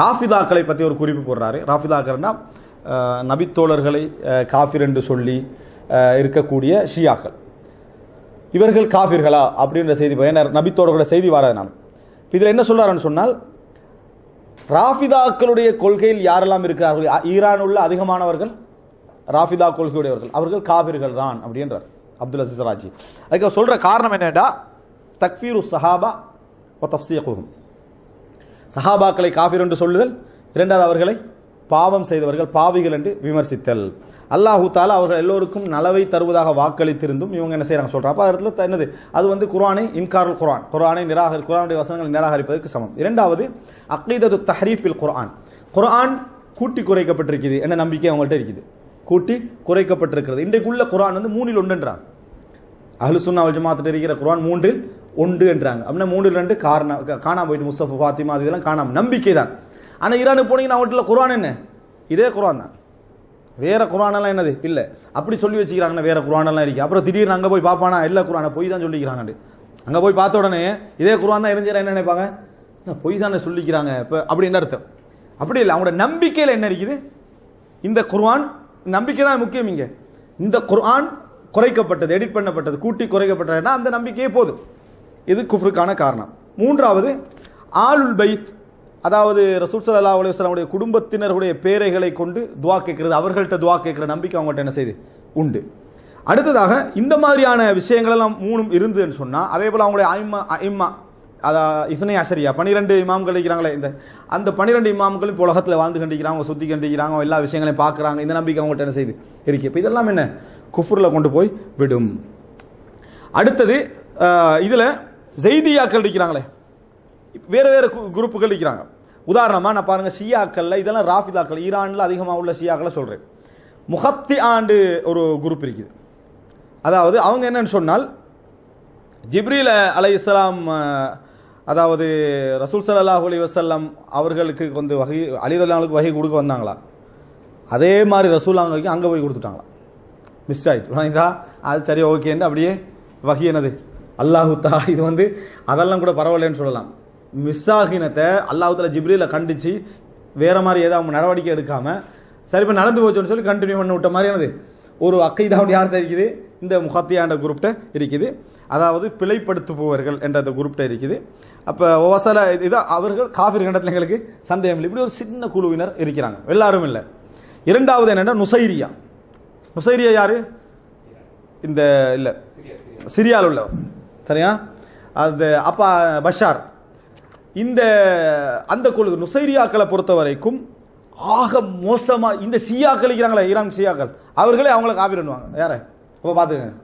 ராஃபிதாக்களை பற்றி ஒரு குறிப்பு போடுறாரு. ராஃபிதாக்கள்னா நபித்தோழர்களை காஃபிர் என்று சொல்லி இருக்கக்கூடிய ஷியாக்கள். இவர்கள் காஃபிர்களா? அப்படின்ற செய்தி ஏன்னா நபித்தோழர்களோட செய்தி வராது நான் இதில் என்ன சொல்கிறாருன்னு சொன்னால் ராஃபிதாக்களுடைய கொள்கையில் யாரெல்லாம் இருக்கிறார்கள்? ஈரான் உள்ள அதிகமானவர்கள் ராஃபிதா கொள்கையுடையவர்கள். அவர்கள் காபிர்கள் தான் அப்படின்றார் அப்துல் அசிஸ் ராஜி அதுக்கு சொல்கிற காரணம் என்னடா தக்ஃபீரு சஹாபா ஒ தஃப்சீகுஹும் சஹாபாக்களை காஃபிர் என்று சொல்லுதல். இரண்டாவது அவர்களை பாவம் செய்தவர்கள் பாவிகள் என்று விமர்சித்தல். அல்லாஹூ தாலா அவர்கள் எல்லோருக்கும் நலவை தருவதாக வாக்களித்திருந்தும் இவங்க என்ன செய்கிறாங்க சொல்கிறாங்க அப்போ அதில் என்னது? அது வந்து குரானை இன்காருல் குர்ஆன். குரானை நிராகரி குரானுடைய வசனங்களை நிராகரிப்பதற்கு சமம். இரண்டாவது அக்கீதது தஹரீஃபில் குரான் குரான் கூட்டி குறைக்கப்பட்டிருக்குது. என்ன நம்பிக்கை அவங்கள்ட்ட இருக்குது? கூட்டி குறைக்கப்பட்டிருக்கிறது. இன்றைக்குள்ள குரான் வந்து மூணில் ஒன்றுன்றாங்க. அஹ்லு சுன்னா ஜமாத்தில் இருக்கிற குரான் மூன்றில் ஒன்று என்றாங்க. அப்படின்னா மூன்றில் ரெண்டு காரணம் காணாம போயிட்டு முஸ்தபு ஃபாத்திமா இதெல்லாம் காணாம நம்பிக்கை தான் ஆனால் ஈரானுக்கு போனீங்கன்னா அவங்கள்ட்ட குரான் என்ன? இதே குரான் தான். வேற குரானெல்லாம் என்னது? இல்லை. அப்படி சொல்லி வச்சுக்கிறாங்கன்னா வேற குரானெல்லாம் இருக்கு. அப்புறம் திடீர்னு அங்கே போய் பார்ப்பானா இல்லை குரானை பொய் தான் சொல்லிக்கிறாங்க அங்கே போய் பார்த்த உடனே இதே குரான் தான் இருந்துச்சு என்ன நினைப்பாங்க? பொய் தானே சொல்லிக்கிறாங்க. இப்போ அப்படின்னு அர்த்தம்? அப்படி இல்லை. அவங்களோட நம்பிக்கையில் என்ன இருக்குது? இந்த குர்ஆன் நம்பிக்கை தான் முக்கியம் இங்கே. இந்த குர்ஆன் குறைக்கப்பட்டது எடிட் பண்ணப்பட்டது கூட்டி குறைக்கப்பட்டதுன்னா அந்த நம்பிக்கையே போதும். இது குஃப்ருக்கான காரணம். மூன்றாவது ஆளுல் பைத் அதாவது ரசூல் ஸல்லல்லாஹு அலுவலாமுடைய குடும்பத்தினருடைய பேரைகளை கொண்டு துவா கேட்கிறது அவர்கள்ட்ட துவா கேட்குற நம்பிக்கை அவங்கள்ட்ட என்ன செய்யுது உண்டு. அடுத்ததாக இந்த மாதிரியான விஷயங்கள் எல்லாம் மூணும் இருந்துன்னு சொன்னால் அதே போல் அவங்களுடைய ஐம்மா ஐம்மா அதா இசனை ஆசரியா பன்னிரெண்டு இமாம்கள் இருக்கிறாங்களே இந்த அந்த பன்னிரெண்டு இமாம்களும் இப்போ உலகத்தில் வாழ்ந்து கண்டிக்கிறாங்க சுற்றி கண்டிக்கிறாங்க எல்லா விஷயங்களையும் பார்க்குறாங்க இந்த நம்பிக்கை அவங்கள்ட்ட என்ன செய்யுது இருக்கு. இப்போ இதெல்லாம் என்ன? குஃபுரில் கொண்டு போய் விடும். அடுத்தது இதில் ஜெய்தியாக்கள் இருக்கிறாங்களே வேறு வேறு குரூப்புகள் இருக்கிறாங்க உதாரணமாக நான் பாருங்கள் ஷியாக்கள்ல இதெல்லாம் ராஃபிதாக்கள் ஈரானில் அதிகமாக உள்ள ஷியாக்களை சொல்கிறேன் முகத்தி ஆண்டு ஒரு குரூப் இருக்குது. அதாவது அவங்க என்னன்னு சொன்னால் ஜிப்ரீல அலை இஸ்லாம் அதாவது ரசூல் சல்லாஹ் அலி வசல்லம் அவர்களுக்கு வந்து வகை அலிரல்லாவுக்கு வகை கொடுக்க வந்தாங்களா? அதே மாதிரி ரசூல் அங்கே அங்கே போய் கொடுத்துட்டாங்களா? மிஸ் ஆகிட்டு அது சரி ஓகேன்னு அப்படியே வகி என்னது அல்லாஹுத்தா இது வந்து அதெல்லாம் கூட பரவாயில்லைன்னு சொல்லலாம். மிஸ் ஆகினத்தை அல்லாஹு ஜிப்ரியில் கண்டித்து கண்டிச்சு வேற மாதிரி ஏதாவது நடவடிக்கை எடுக்காமல் சரி இப்போ நடந்து போச்சுன்னு சொல்லி கண்டினியூ பண்ண விட்ட மாதிரி என்னது ஒரு அக்கைதாவுடைய யார்கிட்ட இருக்குது? இந்த முகத்தியாண்ட குரூப்ட இருக்குது. அதாவது பிழைப்படுத்துபவர்கள் என்ற அந்த குரூப்ட இருக்குது. அப்போ ஒவசல இது அவர்கள் காஃபிர் கண்டத்தில் எங்களுக்கு சந்தேகம் இல்லை. இப்படி ஒரு சின்ன குழுவினர் இருக்கிறாங்க. எல்லாரும் இல்லை. இரண்டாவது என்னென்னா நுசைரியா. நுசைரியா யார்? இந்த இல்லை. சிரியாவில் உள்ளவர் சரியா? அது அப்பா பஷார். இந்த அந்த குழு நுசைரியாக்களை பொறுத்த வரைக்கும் ஆக மோசமாக இந்த ஷியாக்கள் இருக்கிறாங்களே ஈரான் ஷியாக்கள். அவர்களே அவங்கள காப்பி பண்ணுவாங்க. யாரை? அப்போ பார்த்துக்கங்க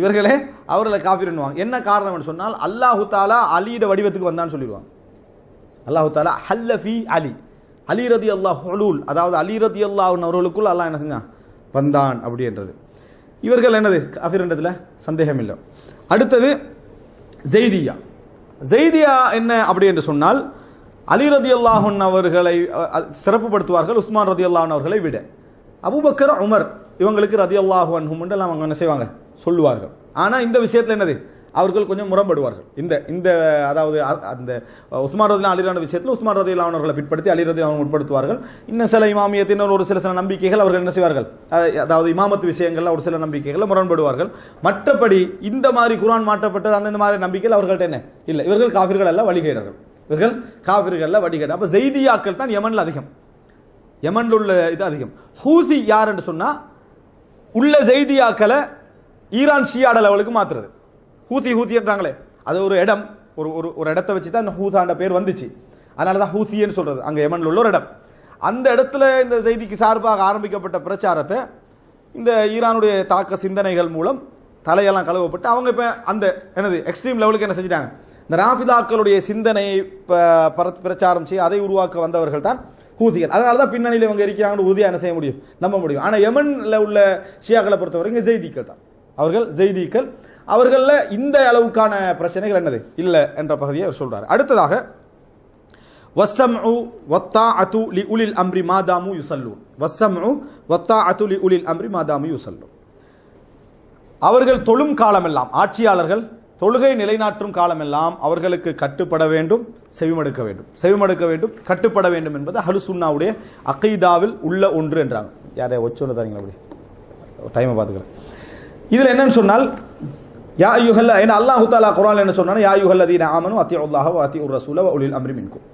இவர்களே அவர்களை காப்பி பண்ணுவாங்க. என்ன காரணம்னு சொன்னால் அல்லாஹு தாலா அலியோட வடிவத்துக்கு வந்தான்னு சொல்லிடுவாங்க. அல்லாஹு தாலா ஹல்லஃபி அலி. அலி ரதி அல்லாஹ் ஹலூல் அதாவது அலி ரதி அல்லாஹ் அவர்களுக்குள் அல்லாஹ் என்ன செஞ்சான்? வந்தான் அப்படின்றது இவர்கள் என்னது? காஃபிர்ன்றதுல சந்தேகம் இல்லை அடுத்தது ஜெய்தியா. ஜெய்தியா என்ன அப்படி என்று சொன்னால் அலி ரதி அல்லாஹன் அவர்களை சிறப்புப்படுத்துவார்கள் உஸ்மான் ரதி அல்லாஹன் அவர்களை விட. அபுபக்கர் உமர் இவங்களுக்கு ரதி அல்லாஹன் அன்ஹும் அவங்க என்ன செய்வாங்க? சொல்லுவார்கள். ஆனால் இந்த விஷயத்தில் என்னது? அவர்கள் கொஞ்சம் முரண்படுவார்கள். இந்த இந்த அதாவது அந்த உஸ்மான் ரதி அலிரான விஷயத்தில் உஸ்மான் ரதி அவர்களை பிற்படுத்தி அலி ரதி உட்படுத்துவார்கள் இன்னும் சில இமாமியத்தினர் ஒரு சில சில நம்பிக்கைகள் அவர்கள் என்ன செய்வார்கள்? அதாவது இமாமத்து விஷயங்கள்ல ஒரு சில நம்பிக்கைகளை முரண்படுவார்கள். மற்றபடி இந்த மாதிரி குரான் மாற்றப்பட்டது அந்த இந்த மாதிரி நம்பிக்கைகள் அவர்கள்ட்ட என்ன? இல்லை. இவர்கள் காஃபிர்கள் அல்ல வழிகேடர்கள். இவர்கள் காஃபிர்கள் வழிகேடு அப்போ ஜெய்தியாக்கள் தான் யமனில் அதிகம். யமனில் உள்ள இது அதிகம். ஹூசி யார் என்று உள்ள ஜெய்தியாக்களை ஈரான் ஷியாட லெவலுக்கு மாற்றுறது ஹூதி ஹூத்தின்றாங்களே அது ஒரு இடம் ஒரு ஒரு ஒரு இடத்த வச்சு தான் இந்த ஹூதாண்ட பேர் வந்துச்சு. அதனால தான் ஹூசின்னு சொல்கிறது அங்கே யமனில் உள்ள ஒரு இடம். அந்த இடத்துல இந்த செய்திக்கு சார்பாக ஆரம்பிக்கப்பட்ட பிரச்சாரத்தை இந்த ஈரானுடைய தாக்க சிந்தனைகள் மூலம் தலையெல்லாம் கழுவப்பட்டு அவங்க இப்போ அந்த என்னது எக்ஸ்ட்ரீம் லெவலுக்கு என்ன செஞ்சிட்டாங்க? இந்த ராஃபிதாக்களுடைய சிந்தனையை ப- பிரச்சாரம் செய்ய அதை உருவாக்க வந்தவர்கள் தான் ஹூதிகள் அதனால தான் பின்னணியில் இவங்க இருக்கிறாங்கன்னு உறுதியாக என்ன செய்ய முடியும்? நம்ப முடியும். ஆனால் யமனில் உள்ள ஷியாக்களை பொறுத்தவரைக்கும் ஜெய்திக்கள் தான். அவர்கள் ஜெய்திக்கள். அவர்களில் இந்த அளவுக்கான பிரச்சனைகள் என்னது? இல்லை என்ற பகுதியை அவர் சொல்றாரு. அடுத்ததாக வசம்உ வத்தா அத்து லி உலில் அம்ரி மாதாமு யுசல்லூன். வத்தா வத்தாஅத்து லி உலில் அம்ரி மாதாமு யுசல்லூன். அவர்கள் தொழும் காலமெல்லாம் ஆட்சியாளர்கள் தொழுகை நிலைநாட்டும் காலமெல்லாம் அவர்களுக்கு கட்டுப்பட வேண்டும் செவிமடுக்க வேண்டும். செவிமடுக்க வேண்டும் கட்டுப்பட வேண்டும் என்பது ஹலுசுன்னாவுடைய அகைதாவில் உள்ள ஒன்று என்றாங்க. யாரை ஒச்சொன்று தரீங்களா அப்படி? டைமை பார்த்துக்கிறேன். இதில் என்னன்னு சொன்னால் யா யுஹல்ல ஏன்னா அல்லாஹு தாலா குரான் என்ன சொன்னா யா யுஹல்லதீன ஆமனு அத்தி உல்லாஹ் அத்தி உர் ரசூல ஒளில் அம்ரி மின்கும்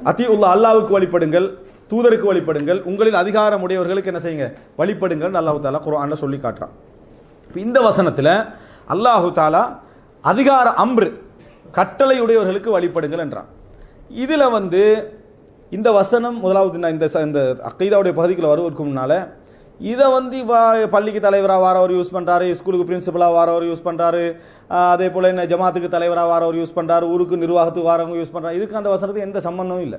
அத்தி உல்லா அல்லாவுக்கு வழிபடுங்கள் தூதருக்கு வழிபடுங்கள் உங்களின் அதிகாரம் உடையவர்களுக்கு என்ன செய்யுங்க வழிபடுங்கள் அல்லாஹு தாலா குரான் சொல்லி காட்டுறான் இந்த வசனத்தில் அல்லாஹு தாலா அதிகார அம்ரு கட்டளை உடையவர்களுக்கு வழிபடுங்கள் என்றான் இதில் வந்து இந்த வசனம் முதலாவது நான் இந்த இந்த அக்கைதாவுடைய பகுதிக்குள்ள வருவதற்கு முன்னால் இதை வந்து இப்போ பள்ளிக்கு தலைவராக வாரவர் யூஸ் பண்ணுறாரு ஸ்கூலுக்கு பிரின்சிபலாக வாரவர் யூஸ் பண்ணுறாரு அதே போல் என்ன ஜமாத்துக்கு தலைவராக வாரவர் யூஸ் பண்ணுறாரு ஊருக்கு நிர்வாகத்துக்கு வாரவங்க யூஸ் பண்ணுறாரு இதுக்கு அந்த வசனத்துக்கு எந்த சம்பந்தமும் இல்லை.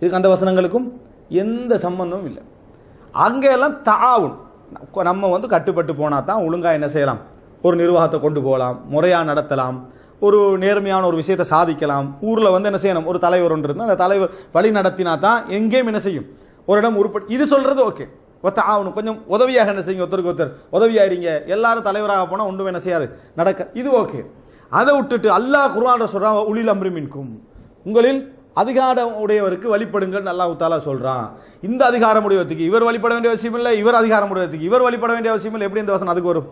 இதுக்கு அந்த வசனங்களுக்கும் எந்த சம்பந்தமும் இல்லை. அங்கே எல்லாம் தாவுன் நம்ம வந்து கட்டுப்பட்டு போனால் தான் ஒழுங்காக என்ன செய்யலாம்? ஒரு நிர்வாகத்தை கொண்டு போகலாம் முறையாக நடத்தலாம் ஒரு நேர்மையான ஒரு விஷயத்தை சாதிக்கலாம். ஊரில் வந்து என்ன செய்யணும்? ஒரு தலைவர் ஒன்று இருந்தால் அந்த தலைவர் வழி நடத்தினா தான் எங்கேயும் என்ன செய்யும்? ஒரு இடம் உருப்படி இது சொல்கிறது ஓகே ஒத்த ஆகணும் கொஞ்சம் உதவியாக என்ன செய்யுங்க? ஒருத்தருக்கு ஒருத்தர் உதவியாயிருங்க எல்லாரும் தலைவராக போனால் ஒன்றும் என்ன செய்யாது. நடக்க. இது ஓகே. அதை விட்டுட்டு அல்லாஹ் குர்ஆன்ல சொல்கிறான் உளில் அம்ருமின்கும் உங்களில் அதிகாரம் உடையவருக்கு வழிபடுங்கள் நல்லா உத்தாலா சொல்கிறான் இந்த அதிகாரம் உடையவத்துக்கு இவர் வழிபட வேண்டிய அவசியம் இல்லை இவர் அதிகாரம் உடையவருக்கு இவர் வழிபட வேண்டிய அவசியம் இல்லை. எப்படி இந்த வசனம் அதுக்கு வரும்?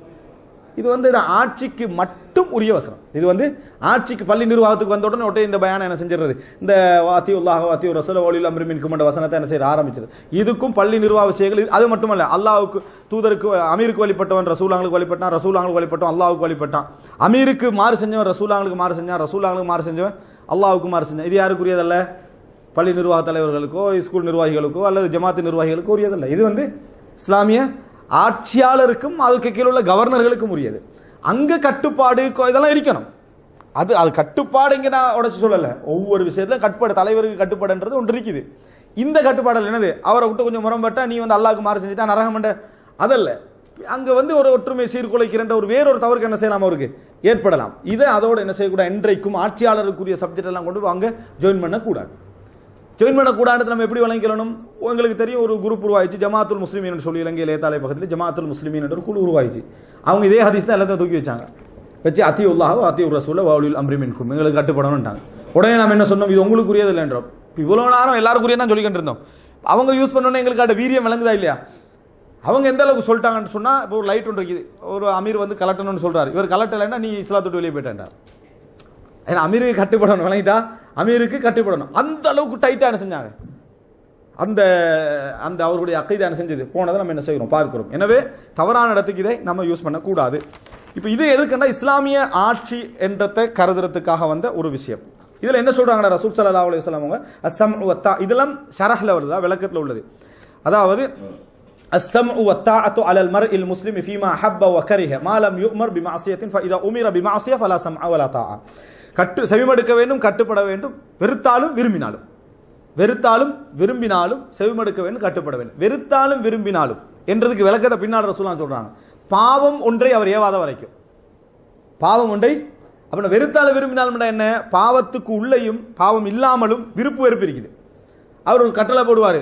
இது வந்து ஆட்சிக்கு மட்டும் உரிய வசனம். இது வந்து ஆட்சிக்கு பள்ளி நிர்வாகத்துக்கு வந்த உடனே உடனே இந்த பயானம் என்ன செஞ்சிடறது இந்த வாத்தி உல்லாஹ் வாத்தி ரசூல ஒளியில் அம்ரிமின் குமண்ட வசனத்தை என்ன செய்ய ஆரம்பிச்சிரு இதுக்கும் பள்ளி நிர்வாக விஷயங்கள் இது- அது மட்டுமல்ல அல்லாவுக்கு தூதருக்கு அமீருக்கு வழிபட்டவன் ரசூலாங்களுக்கு வழிபட்டான் ரசூலாங்களுக்கு வழிபட்டான் அல்லாவுக்கு வழிபட்டான். அமீருக்கு மாறு செஞ்சவன் ரசூலாங்களுக்கு மாறு செஞ்சான் ரசூலாங்களுக்கு மாறு செஞ்சவன் அல்லாவுக்கு மாறு செஞ்சான். இது யாருக்குரியதல்ல பள்ளி நிர்வாக தலைவர்களுக்கோ ஸ்கூல் நிர்வாகிகளுக்கோ அல்லது ஜமாத்து நிர்வாகிகளுக்கோ உரியதல்ல. இது வந்து இஸ்லாமிய ஆட்சியாளருக்கும் அதுக்கு கீழே உள்ள கவர்னர்களுக்கும் உரியது. அங்கே கட்டுப்பாடு இதெல்லாம் இருக்கணும். அது அது கட்டுப்பாடு இங்கே நான் உடச்சி சொல்லலை. ஒவ்வொரு விஷயத்திலும் கட்டுப்பாடு தலைவருக்கு கட்டுப்பாடுன்றது ஒன்று இருக்குது. இந்த கட்டுப்பாடல் என்னது? அவரை விட்டு கொஞ்சம் முரம்பட்டா நீ வந்து அல்லாவுக்கு மாறு செஞ்சுட்டா நரகமண்ட அதல்ல. அங்கே வந்து ஒரு ஒற்றுமை சீர்குலைக்கிறன்ற ஒரு வேறொரு தவறுக்கு என்ன செய்யலாம் அவருக்கு? ஏற்படலாம். இதை அதோடு என்ன செய்யக்கூடாது? என்றைக்கும் ஆட்சியாளருக்குரிய சப்ஜெக்ட் எல்லாம் கொண்டு அங்கே ஜாயின் பண்ணக்கூடாது. ஜாயின் பண்ணக்கூடாது நம்ம எப்படி வழங்கிக்கணும்? உங்களுக்கு தெரியும் ஒரு குரூப் உருவாயிச்சு ஜமாத்துல் முஸ்லிமீன் சொல்லி இலங்கை லேத்தாலை பக்கத்தில் ஜமாத்துல் முஸ்லிமீன் என்ற ஒரு குழு உருவாயிச்சு அவங்க இதே ஹதீஸ் தான் எல்லாத்தையும் தூக்கி வச்சாங்க. வச்சு அத்தி உல்லாஹோ அத்தி ரசூல வாவுலில் அம்ரிமின்கும் எங்களுக்கு கட்டுப்படணும்ட்டாங்க. உடனே நம்ம என்ன சொன்னோம்? இது உங்களுக்கு உரியது இல்லைன்றோம் இவ்வளோ நேரம் எல்லாருக்குரிய தான் சொல்லிக்கிட்டு இருந்தோம். அவங்க யூஸ் பண்ணோன்னே எங்களுக்கு அந்த வீரியம் விளங்குதா இல்லையா? அவங்க எந்த அளவுக்கு சொல்லிட்டாங்கன்னு சொன்னால் இப்போ ஒரு லைட் ஒன்று இருக்குது. ஒரு அமீர் வந்து கலட்டணும்னு சொல்றாரு. இவர் கலட்டலைன்னா நீ இஸ்லாத்தோட்டு வெளியே போயிட்டேன்டா. ஏன்னா அமீருக்கு கட்டுப்படணும் விளங்கிட்டா? அமீருக்கு கட்டுப்படணும். அந்த அளவுக்கு டைட்டாக என்ன செஞ்சாங்க? அந்த அந்த அவருடைய அக்கைதை என்ன செஞ்சது? போனதை நம்ம என்ன செய்கிறோம் பார்க்கிறோம். எனவே தவறான இடத்துக்கு இதை நம்ம யூஸ் பண்ணக்கூடாது. இப்போ இது எதுக்குன்னா இஸ்லாமிய ஆட்சி என்றதை கருதுறதுக்காக வந்த ஒரு விஷயம். இதில் என்ன சொல்கிறாங்கன்னா ரசூப் சல்லா அலி வஸ்லாம் அவங்க? அஸ்ஸம் உத்தா இதெல்லாம் ஷரஹில் வருதா விளக்கத்தில் உள்ளது. அதாவது அஸ்ஸம் உத்தா அத்து அலல் மர் இல் முஸ்லிம் ஃபீமா ஹப்ப வ கரிஹ மாலம் யுக்மர் பிமாசியத்தின் ஃப இதா உமிர பிமாசிய ஃபலா சம் அவலா தா கட்டு செவிமடுக்க வேண்டும் கட்டுப்பட வேண்டும். வெறுத்தாலும் விரும்பினாலும். வெறுத்தாலும் விரும்பினாலும் செவிமடுக்க வேண்டும் கட்டுப்பட வேண்டும். வெறுத்தாலும் விரும்பினாலும் என்றதுக்கு விளக்கத்தை பின்னால் ரசூலாம் சொல்கிறாங்க பாவம் ஒன்றை அவர் ஏவாத வரைக்கும். பாவம் ஒன்றை அப்படின்னா வெறுத்தாலும் விரும்பினாலும் என்ன? பாவத்துக்கு உள்ளேயும் பாவம் இல்லாமலும் விருப்பு வெறுப்பு இருக்குது. அவர் ஒரு கட்டளை போடுவார்.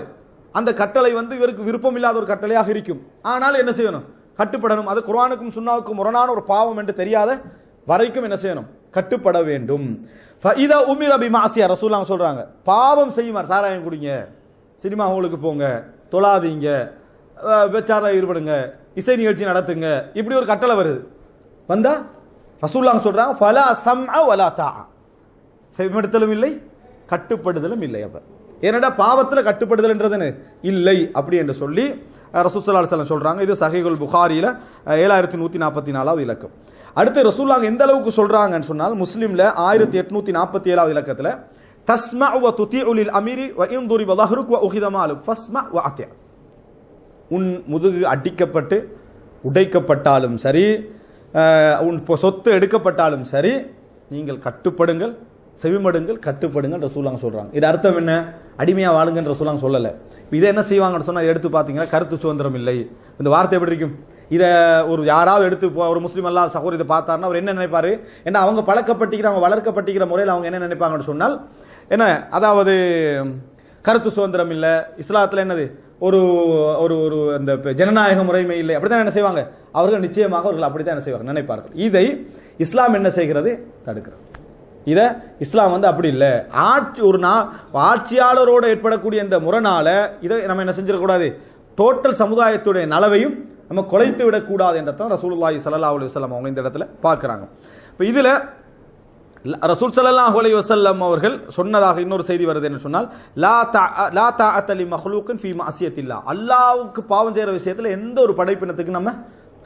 அந்த கட்டளை வந்து இவருக்கு விருப்பம் இல்லாத ஒரு கட்டளையாக இருக்கும். ஆனால் என்ன செய்யணும்? கட்டுப்படணும். அது குரானுக்கும் சுண்ணாவுக்கும் முரணான ஒரு பாவம் என்று தெரியாத வரைக்கும் என்ன செய்யணும்? கட்டுப்பட வேண்டும். இதா அபி மாசியா ரசூலாங்க சொல்கிறாங்க பாவம் செய்யுமாறு சாராயம் குடிங்க சினிமா ஹாலுக்கு போங்க தொழாதீங்க அஹ், ஈடுபடுங்க இசை நிகழ்ச்சி நடத்துங்க இப்படி ஒரு கட்டளை வருது. வந்தா ரசூல்லாங்க சொல்கிறாங்க ஃபலா சம் வலா தா. செவிமடுத்தலும் இல்லை கட்டுப்படுதலும் இல்லை அப்போ. ஏனடா பாவத்தில் கட்டுப்படுதல்ன்றது இல்லை அப்படி என்று சொல்லி ரசூசல்லா அலுவலம் சொல்கிறாங்க இது சஹிகுல் புகாரியில் ஏழாயிரத்தி நூற்றி நாற்பத்தி நாலாவது இலக்கம். அடுத்து ரசூல்லாங்க எந்த அளவுக்கு சொல்கிறாங்கன்னு சொன்னால் முஸ்லீமில் ஆயிரத்தி எட்நூற்றி நாற்பத்தி ஏழாவது இலக்கத்தில் தஸ்மா வ துத்தி உலில் அமீரி வ இன்துரி வதஹருக் வ உஹிதமாலுக் ஃபஸ்மா வ அத்தியா உன் முதுகு அடிக்கப்பட்டு உடைக்கப்பட்டாலும் சரி உன் சொத்து எடுக்கப்பட்டாலும் சரி நீங்கள் கட்டுப்படுங்கள் செவிமடுங்கள் கட்டுப்படுங்கள் ரசூலாங்க சொல்கிறாங்க இது அர்த்தம் என்ன? அடிமையாக வாழுங்கன்ற சொல்லாங்க சொல்லலை. இப்போ இதை என்ன செய்வாங்கன்னு சொன்னால் எடுத்து பார்த்தீங்கன்னா கருத்து சுதந்திரம் இல்லை. இந்த வார்த்தை எப்படி இருக்கும்? இதை ஒரு யாராவது எடுத்து போ- ஒரு முஸ்லீம் அல்லா சகோதரி இதை பார்த்தாருன்னா அவர் என்ன நினைப்பார்? ஏன்னா அவங்க பழக்கப்பட்டிக்கிற அவங்க வளர்க்கப்பட்டிக்கிற முறையில் அவங்க என்ன நினைப்பாங்கன்னு சொன்னால் என்ன அதாவது கருத்து சுதந்திரம் இல்லை. இஸ்லாத்தில் என்னது? ஒரு ஒரு ஒரு அந்த ஜனநாயக முறைமை இல்லை. அப்படித்தான் என்ன செய்வாங்க? அவர்கள் நிச்சயமாக அவர்கள் அப்படித்தான் என்ன செய்வாங்க நினைப்பார்கள். இதை இஸ்லாம் என்ன செய்கிறது? தடுக்கிறது. இதை இஸ்லாம் வந்து அப்படி இல்லை. ஆட்சி ஒரு நா ஆட்சியாளரோடு ஏற்படக்கூடிய இந்த முரணால் இதை நம்ம என்ன செஞ்சிடக்கூடாது டோட்டல் சமுதாயத்துடைய நலவையும் நம்ம குலைத்து விடக்கூடாது என்றதான் ரசூலுல்லாஹி சல்லா அலி வல்லம் அவங்க இந்த இடத்துல பார்க்குறாங்க. இப்போ இதில் ரசூல் சல்லாஹ் அலி வசல்லம் அவர்கள் சொன்னதாக இன்னொரு செய்தி வருது என்று சொன்னால் லா தா லா தா அத்தலி மக்லூக்கின் ஃபீ மஅசியத்தில்லா அல்லாவுக்கு பாவம் செய்கிற விஷயத்தில் எந்த ஒரு படைப்பினத்துக்கு நம்ம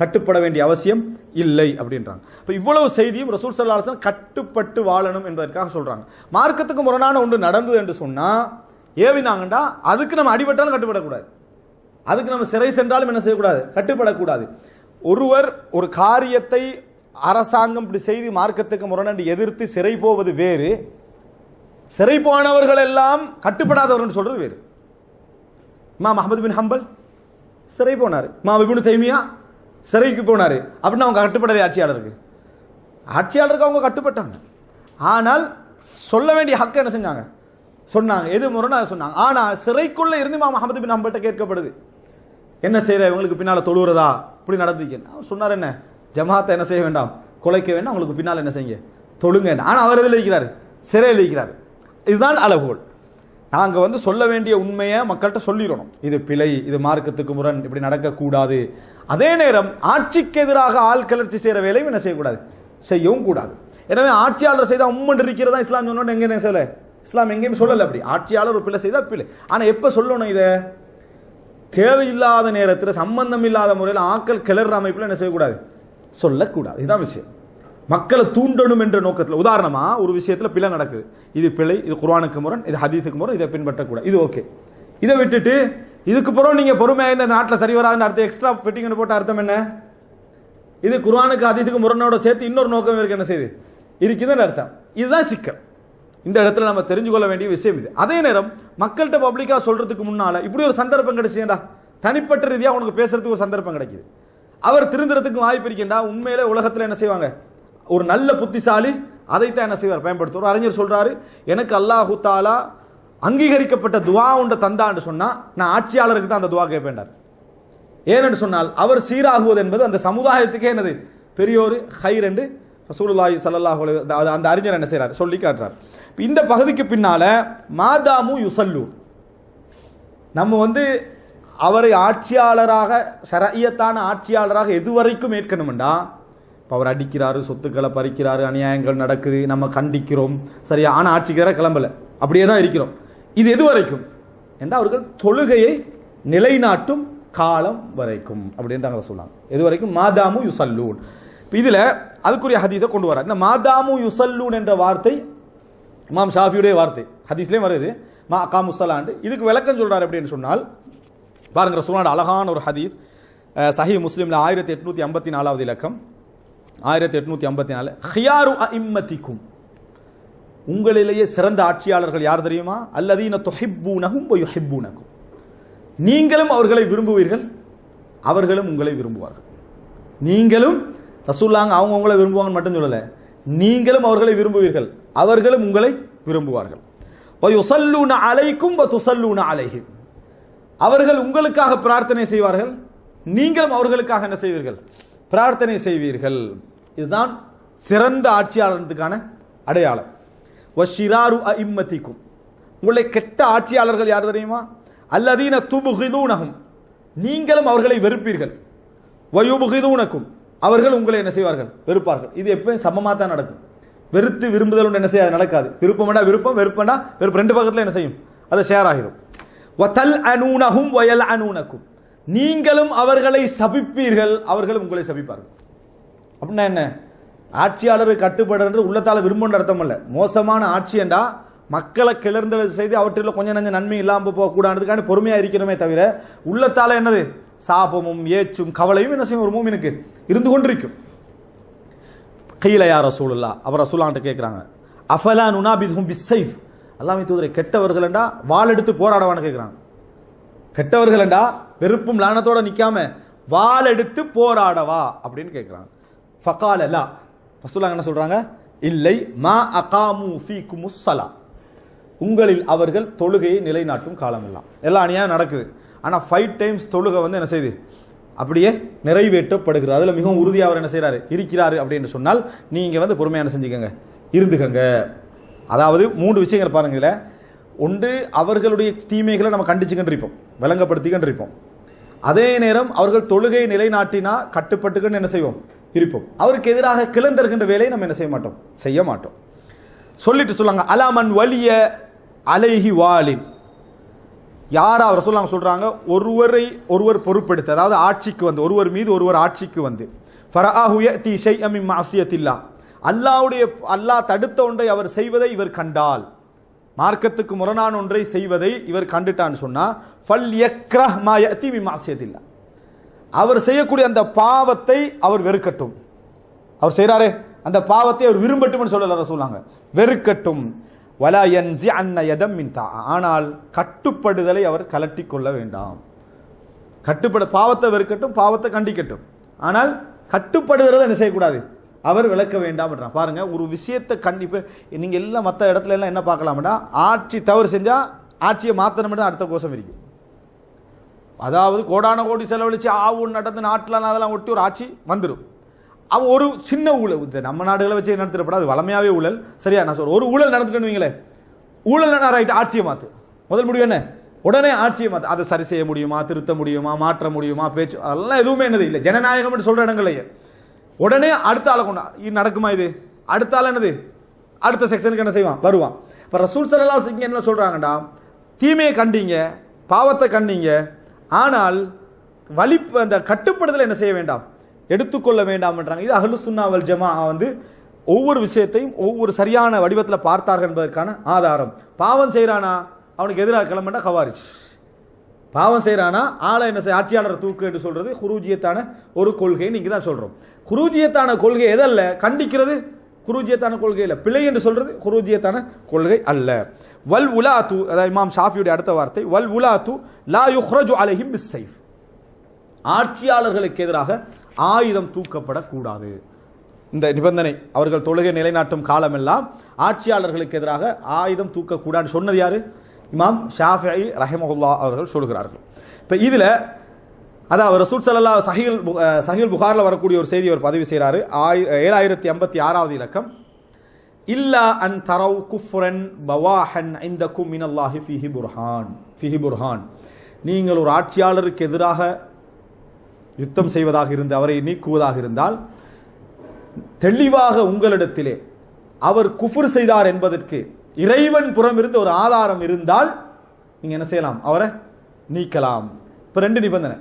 கட்டுப்பட வேண்டிய அவசியம் இல்லை அப்படின்றாங்க. இப்போ இவ்வளவு செய்தியும் ரசூல் சல்லாஹன் கட்டுப்பட்டு வாழணும் என்பதற்காக சொல்கிறாங்க மார்க்கத்துக்கு முரணான ஒன்று நடந்தது என்று சொன்னால் ஏவினாங்கண்டா அதுக்கு நம்ம அடிபட்டாலும் கட்டுப்படக்கூடாது. அதுக்கு நம்ம சிறை சென்றாலும் என்ன செய்யக்கூடாது? கட்டுப்படக்கூடாது. ஒருவர் ஒரு காரியத்தை அரசாங்கம் இப்படி செய்து மார்க்கத்துக்கு முரணாண்டு எதிர்த்து சிறை போவது வேறு. சிறை போனவர்கள் எல்லாம் கட்டுப்படாதவர்கள் சொல்றது வேறு. மா அஹமது பின் ஹம்பல் சிறை போனார். மா இப்னு தைமியா சிறைக்கு போனார். அப்படின்னு அவங்க கட்டுப்படலை ஆட்சியாளருக்கு. ஆட்சியாளருக்கு அவங்க கட்டுப்பட்டாங்க. ஆனால் சொல்ல வேண்டிய ஹக்கு என்ன செஞ்சாங்க? சொன்னாங்க. எது முரணா சொன்னாங்க. ஆனால் சிறைக்குள்ளே இருந்து மா அஹமது பின் ஹம்பல்கிட்ட கேட்கப்படுது. என்ன செய்கிற இவங்களுக்கு பின்னால் தொழுகிறதா? இப்படி நடந்துக்க அவர் சொன்னார் என்ன? ஜமாத்தை என்ன செய்ய வேண்டாம்? குலைக்க வேண்டாம். அவங்களுக்கு பின்னால் என்ன செய்யுங்க? தொழுங்க ஆனால் அவர் எதில் இருக்கிறார்? சிறையில் இருக்கிறார். இதுதான் அளவுகோல். நாங்கள் வந்து சொல்ல வேண்டிய உண்மையை மக்கள்கிட்ட சொல்லிடணும். இது பிழை இது மார்க்கத்துக்கு முரண் இப்படி நடக்கக்கூடாது. அதே நேரம் ஆட்சிக்கு எதிராக ஆள் கிளர்ச்சி செய்கிற வேலையும் என்ன செய்யக்கூடாது? செய்யவும் கூடாது. எனவே ஆட்சியாளர் செய்தால் உம்மன் இருக்கிறதா இஸ்லாம் சொன்னோன்னு எங்கே என்ன சொல்லலை? இஸ்லாம் எங்கேயும் சொல்லலை அப்படி. ஆட்சியாளர் ஒரு பிள்ளை செய்தால் பிள்ளை. ஆனால் எப்போ சொல்லணும் இதை? தேவையில்லாத நேரத்தில் சம்பந்தம் இல்லாத முறையில் ஆக்கள் கிளற அமைப்பில் என்ன செய்யக்கூடாது? சொல்லக்கூடாது. இதுதான் விஷயம். மக்களை தூண்டணும் என்ற நோக்கத்தில். உதாரணமாக ஒரு விஷயத்தில் பிழை நடக்குது. இது பிழை இது குர்வானுக்கு முரண் இது ஹதீஸுக்கு முரண் இதை பின்பற்றக்கூடாது. இது ஓகே. இதை விட்டுட்டு இதுக்கு பிறகு நீங்கள் பொறுமையாக இந்த நாட்டில் சரி வராதுன்னு அர்த்தம் எக்ஸ்ட்ரா ஃபிட்டிங்னு போட்ட அர்த்தம் என்ன? இது குர்ஆனுக்கு ஹதீஸுக்கு முரணோட சேர்த்து இன்னொரு நோக்கம் இருக்கு என்ன செய்யுது இருக்குதுன்னு அர்த்தம். இதுதான் சிக்கல். இந்த இடத்துல நம்ம தெரிஞ்சு கொள்ள வேண்டிய விஷயம் இது. அதே நேரம் மக்கள்கிட்ட பப்ளிக்காக சொல்கிறதுக்கு முன்னால் இப்படி ஒரு சந்தர்ப்பம் கிடைச்சேன்டா தனிப்பட்ட ரீதியாக உனக்கு பேசுறதுக்கு ஒரு சந்தர்ப்பம் கிடைக்குது. அவர் திருந்துறதுக்கு வாய்ப்பு இருக்கின்றா உண்மையிலே உலகத்தில் என்ன செய்வாங்க? ஒரு நல்ல புத்திசாலி அதைத்தான் என்ன செய்வார்? பயன்படுத்துவார். அறிஞர் சொல்கிறாரு எனக்கு அல்லாஹு தாலா அங்கீகரிக்கப்பட்ட துவா உண்ட தந்தான்னு சொன்னால் நான் ஆட்சியாளருக்கு தான் அந்த துவா கேட்பேன்டார். ஏனென்று சொன்னால் அவர் சீராகுவது என்பது அந்த சமுதாயத்துக்கே என்னது? பெரியோர் ஹைர் என்று ரசூலுல்லாஹி சல்லாஹ் அது அந்த அறிஞர் என்ன செய்கிறார் சொல்லி காட்டுறார். இந்த பகுதிக்கு பின்னால் மாதாமு யுசல்லு. நம்ம வந்து அவரை ஆட்சியாளராக சரையத்தான ஆட்சியாளராக எதுவரைக்கும் ஏற்கணும்டா இப்போ அவர் அடிக்கிறாரு சொத்துக்களை பறிக்கிறாரு அநியாயங்கள் நடக்குது நம்ம கண்டிக்கிறோம். சரியா? ஆனால் ஆட்சிக்கார கிளம்பல. அப்படியே தான் இருக்கிறோம். இது எது வரைக்கும் என்றால் அவர்கள் தொழுகையை நிலைநாட்டும் காலம் வரைக்கும் அப்படின்றாங்க சொன்னாங்க. எது வரைக்கும் மாதாமு யுசல்லூன். இப்போ இதில் அதுக்குரிய ஹதீஸை கொண்டு வர இந்த மாதாமு யுசல்லூன் என்ற வார்த்தை இமாம் ஷாஃபியுடைய வார்த்தை ஹதீஸ்லேயும் வருது. மா அக்கா முசலாண்டு இதுக்கு விளக்கம் சொல்கிறார் அப்படின்னு சொன்னால் பாருங்க ரசூலோட அழகான ஒரு ஹதீஸ் சஹி முஸ்லீமில் ஆயிரத்தி எட்நூற்றி ஐம்பத்தி நாலாவது இலக்கம். ஆயிரத்தி எட்நூற்றி ஐம்பத்தி நாலு. ஹியாரு அஇம்மத்திக்கும் உங்களிலேயே சிறந்த ஆட்சியாளர்கள் யார் தெரியுமா? அல்லதீன தொஹிப்பூனகும் யுஹிப்பூனக்கும். நீங்களும் அவர்களை விரும்புவீர்கள் அவர்களும் உங்களை விரும்புவார்கள். நீங்களும் ரசூல்லாங்க அவங்க உங்களை விரும்புவாங்கன்னு மட்டும் சொல்லலை நீங்களும் அவர்களை விரும்புவீர்கள் அவர்களும் உங்களை விரும்புவார்கள். வயுசல்லூன அலைக்கும் துசல்லூன அலைஹிம். அவர்கள் உங்களுக்காக பிரார்த்தனை செய்வார்கள் நீங்களும் அவர்களுக்காக என்ன செய்வீர்கள்? பிரார்த்தனை செய்வீர்கள். இதுதான் சிறந்த ஆட்சியாளர்களுக்கான அடையாளம். வஷிராரு இம்மதிக்கும் உங்களை கெட்ட ஆட்சியாளர்கள் யார் தெரியுமா? அல்லதீன துபுகிதூனகும் நீங்களும் அவர்களை வெறுப்பீர்கள். வயுபுகிதூனக்கும் அவர்கள் உங்களை என்ன செய்வார்கள்? வெறுப்பார்கள். இது எப்பவும் சமமாக தான் நடக்கும். வெறுத்து விரும்புதல் ஒன்று என்ன செய்யாது? நடக்காது. விருப்பம்டா விருப்பம் வெறுப்பண்டா வெறுப்பு. ரெண்டு பக்கத்தில் என்ன செய்யும்? அது ஷேர் ஆகிரும். வத்தல் அனூனகும் வயல் அனூனக்கும் நீங்களும் அவர்களை சபிப்பீர்கள். அவர்களும் உங்களை சபிப்பார்கள். அப்படின்னா என்ன? ஆட்சியாளர் கட்டுப்படுறது உள்ளத்தால் விரும்புன்ற அர்த்தம் இல்லை. மோசமான ஆட்சி என்றா மக்களை கிளர்ந்தது செய்து அவற்றில் கொஞ்சம் நஞ்சம் நன்மை இல்லாமல் போகக்கூடாதுக்கான பொறுமையாக இருக்கிறோமே தவிர உள்ளத்தால் என்னது? சாபமும் ஏச்சும் கவலையும் என்ன செய்யும்? ஒரு மூமினுக்கு இருந்து கொண்டிருக்கும். கையில யார் ரசூலுல்லா அவர் ரசூலான்ட்டு கேட்குறாங்க அஃபலா நுனாபிதும் பிஸ்ஸைஃப்? அல்லாமே தூதரை கெட்டவர்களண்டா வாள் எடுத்து போராடவான்னு கேட்குறாங்க கெட்டவர்களண்டா வெறுப்பும் லானத்தோடு நிற்காம வாள் எடுத்து போராடவா அப்படின்னு கேட்குறாங்க ஃபக்கால் அல்லா ரசூலாங்க என்ன சொல்கிறாங்க இல்லை மா அகாமு ஃபி ஸலா உங்களில் அவர்கள் தொழுகையை நிலைநாட்டும் காலம் எல்லாம் எல்லா அநியாயம் நடக்குது. ஆனால் ஃபைவ் டைம்ஸ் தொழுகை வந்து என்ன செய்யுது அப்படியே நிறைவேற்றப்படுகிறது. அதில் மிகவும் உறுதியாக அவர் என்ன செய்கிறாரு இருக்கிறாரு அப்படின்னு சொன்னால் நீங்கள் வந்து பொறுமையான செஞ்சுக்கோங்க. இருந்துக்கங்க. அதாவது மூன்று விஷயங்கள் பாருங்க ஒன்று அவர்களுடைய தீமைகளை நம்ம கண்டிச்சுக்கிட்டு இருப்போம். விளங்கப்படுத்திக்கிட்டு இருப்போம். அதே நேரம் அவர்கள் தொழுகை நிலைநாட்டினா கட்டுப்பட்டுக்கின்னு என்ன செய்வோம்? இருப்போம். அவருக்கு எதிராக கிளந்தருகின்ற வேலையை நம்ம என்ன செய்ய மாட்டோம்? செய்ய மாட்டோம். சொல்லிட்டு சொல்லாங்க அலாமன் வலிய அலைஹி வாலின். யார் அவர் சொல்லாங்க சொல்றாங்க? ஒருவரை ஒருவர் பொறுப்பெடுத்து அதாவது ஆட்சிக்கு வந்து ஒருவர் மீது ஒருவர் ஆட்சிக்கு வந்து. ஃபரஆஹு யதி ஷைஅம் மின் மஅசியத்தில்லா அல்லாஹ்வுடைய அல்லாஹ் தடுத்த ஒன்றை அவர் செய்வதை இவர் கண்டால். மார்க்கத்துக்கு முரணான ஒன்றை செய்வதை இவர் கண்டுட்டான்னு சொன்னா ஃபல் யக்ரஹ் மா யதி மின் அவர் செய்யக்கூடிய அந்த பாவத்தை அவர் வெறுக்கட்டும். அவர் செய்கிறாரே அந்த பாவத்தை அவர் விரும்பட்டும்னு சொல்லல சொல்லாங்க வெறுக்கட்டும். வலா ஜி அன்ன எதம் மின் தா. ஆனால் கட்டுப்படுதலை அவர் கலட்டி கொள்ள வேண்டாம். கட்டுப்பட பாவத்தை வெறுக்கட்டும் பாவத்தை கண்டிக்கட்டும். ஆனால் கட்டுப்படுகிறத என்ன செய்யக்கூடாது? அவர் விளக்க வேண்டாம்ன்றான் பாருங்க ஒரு விஷயத்தை கண்டிப்பாக நீங்கள் எல்லாம் மற்ற இடத்துல எல்லாம் என்ன பார்க்கலாம்னா ஆட்சி தவறு செஞ்சால் ஆட்சியை மாற்றணும்னு அடுத்த கோஷம் இருக்குது அதாவது கோடான கோடி செலவழிச்சு ஆவு நடந்து நாட்டில் அதெல்லாம் ஒட்டி ஒரு ஆட்சி வந்துடும் அவன் ஒரு சின்ன ஊழல் இந்த நம்ம நாடுகளை வச்சு நடத்திடப்படாது வளமையாவே ஊழல். சரியா? நான் சொல்றேன். ஒரு ஊழல் நடந்துட்டேன்னு வைங்களேன். ஊழல் ரைட் ஆட்சியை மாத்து. முதல் முடிவு என்ன? உடனே ஆட்சியை மாத்து. அதை சரி செய்ய முடியுமா? திருத்த முடியுமா? மாற்ற முடியுமா? பேச்சு அதெல்லாம் எதுவுமே என்னது இல்லை. ஜனநாயகம் சொல்ற இடங்கள்லையே. உடனே அடுத்த ஆளை கொண்டா இது நடக்குமா இது? அடுத்த ஆள் என்னது? அடுத்த செக்ஷனுக்கு என்ன செய்வான்? வருவான். இப்போ ரசூல் சல்லா சிங்க என்ன சொல்கிறாங்கடா தீமையை கண்டீங்க பாவத்தை கண்டீங்க ஆனால் வலி அந்த கட்டுப்படுதலை என்ன செய்ய வேண்டாம்? எடுத்துக்கொள்ள வேண்டாம்ன்றாங்க. இது அகலு சுன்னாவல் ஜமா வந்து ஒவ்வொரு விஷயத்தையும் ஒவ்வொரு சரியான வடிவத்தில் பார்த்தார்கள் என்பதற்கான ஆதாரம். பாவம் செய்கிறானா அவனுக்கு எதிராக கிளம்பண்டா கவாரிச் பாவம் செய்கிறானா ஆளை என்ன செய்ய ஆட்சியாளர் தூக்கு என்று சொல்கிறது குரூஜியத்தான ஒரு கொள்கைன்னு நீங்க தான் சொல்கிறோம் குரூஜியத்தான கொள்கை எதல்ல? கண்டிக்கிறது குரூஜியத்தான கொள்கை இல்லை. பிழை என்று சொல்றது குரூஜியத்தான கொள்கை அல்ல. வல் உலாத்து அதாவது இமாம் ஷாஃபியுடைய அடுத்த வார்த்தை வல் உலாத்து லா யுஹ்ரஜு அலைஹிம் பிஸ் சைஃப் ஆட்சியாளர்களுக்கு எதிராக ஆயுதம் தூக்கப்படக்கூடாது. இந்த நிபந்தனை அவர்கள் தொழுகை நிலைநாட்டும் காலமெல்லாம் ஆட்சியாளர்களுக்கு எதிராக ஆயுதம் தூக்கக்கூடாதுன்னு சொன்னது யார்? இமாம் ஷாஃபி ரஹமஹுல்லா அவர்கள் சொல்கிறார்கள். இப்போ இதில் அதாவது ரசூல் சல்லா சஹில் சஹில் புகாரில் வரக்கூடிய ஒரு செய்தி அவர் பதிவு செய்கிறாரு ஆய் ஏழாயிரத்தி ஐம்பத்தி ஆறாவது இலக்கம். இல்லா அன் தரவ் குஃப்ரன் பவாஹன் ஐந்தக்கும் மினல்லாஹி ஃபிஹி புர்ஹான். ஃபிஹி புர்ஹான். நீங்கள் ஒரு ஆட்சியாளருக்கு எதிராக யுத்தம் செய்வதாக இருந்து அவரை நீக்குவதாக இருந்தால் தெளிவாக உங்களிடத்திலே அவர் குஃபுர் செய்தார் என்பதற்கு இறைவன் புறமிருந்து ஒரு ஆதாரம் இருந்தால் நீங்கள் என்ன செய்யலாம்? அவரை நீக்கலாம். இப்போ ரெண்டு நிபந்தனை.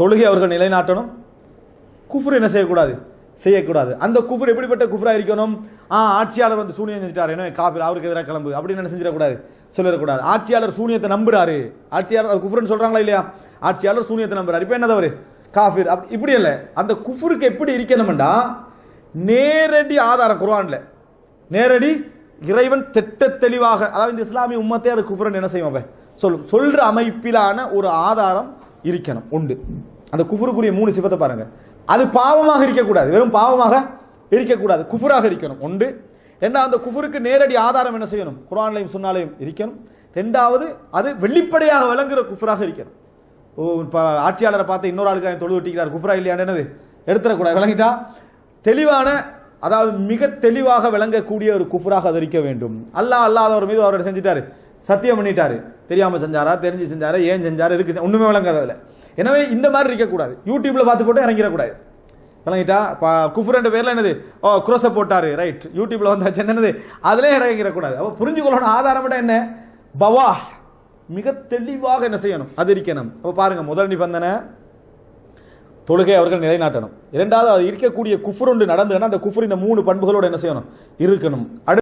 தொழுகை அவர்கள் நிலைநாட்டணும். குஃபுர் என்ன செய்யக்கூடாது? செய்யக்கூடாது. அந்த குஃபுர் எப்படிப்பட்ட குஃபராக இருக்கணும்? ஆ ஆட்சியாளர் வந்து சூனியம் செஞ்சுட்டார். என்ன காபிர் அவருக்கு எதிராக கிளம்பு. அப்படின்னு என்ன செஞ்சிடக்கூடாது? சொல்லிடக்கூடாது. ஆட்சியாளர் சூனியத்தை நம்புறாரு. ஆட்சியாளர் அது குஃபுர்னு சொல்கிறாங்களா இல்லையா? ஆட்சியாளர் சூனியத்தை நம்புறாரு. இப்போ என்ன தவறு காஃபிர் அப் இப்படி இல்லை. அந்த குஃபுருக்கு எப்படி இருக்கணும்டா? நேரடி ஆதாரம் குர்ஆன்ல. நேரடி இறைவன் திட்ட தெளிவாக அதாவது இந்த இஸ்லாமிய உம்மத்தே அது குஃபுரன் என்ன செய்வோம் சொல்லும் சொல்ற அமைப்பிலான ஒரு ஆதாரம் இருக்கணும். உண்டு. அந்த குஃபுருக்குரிய மூணு சிவத்தை பாருங்க. அது பாவமாக இருக்கக்கூடாது. வெறும் பாவமாக இருக்கக்கூடாது. குஃபுராக இருக்கணும். உண்டு ரெண்டாவது அந்த குஃபுருக்கு நேரடி ஆதாரம் என்ன செய்யணும்? குரான்லையும் சுன்னாலையும் இருக்கணும். ரெண்டாவது அது வெளிப்படையாக விளங்குற குஃபுராக இருக்கணும். ஓ இப்போ ஆட்சியாளரை பார்த்து இன்னொரு ஆளுக்கு அவன் தொழு விட்டிக்கிறார். குஃப்ரா இல்லையான்னு என்னது? எடுத்துடக்கூடாது. விளங்கிட்டா? தெளிவான அதாவது மிக தெளிவாக விளங்கக்கூடிய ஒரு குஃப்ராக அது இருக்க வேண்டும். அல்லாஹ் அல்லாதவர் மீது அவர் செஞ்சிட்டாரு? சத்தியம் பண்ணிட்டாரு. தெரியாமல் செஞ்சாரா? தெரிஞ்சு செஞ்சாரா? ஏன் செஞ்சாரா? எதுக்கு ஒன்றுமே ஒண்ணுமே விளங்காது எனவே இந்த மாதிரி இருக்கக்கூடாது. யூடியூப்பில் பார்த்து போட்டு இறங்கிடக்கூடாது. விளங்கிட்டா? குஃபுரன்ற பேரில் என்னது? ஓ குரோச போட்டாரு. ரைட் யூடியூப்பில் வந்தாச்சு. என்னது? அதிலே இறங்கிடக்கூடாது. அப்போ புரிஞ்சுக்கொள்ளணும். ஆதாரம்டா என்ன? பவா மிக தெளிவாக என்ன செய்யணும்? அது இருக்கணும் அப்போ பாருங்க முதல் நிபந்தனை தொழுகை அவர்கள் நிலைநாட்டணும். இரண்டாவது அது இருக்கக்கூடிய குஃபுர் நடந்ததுன்னா அந்த குஃபுர் இந்த மூணு பண்புகளோடு என்ன செய்யணும்? இருக்கணும். அடுத்து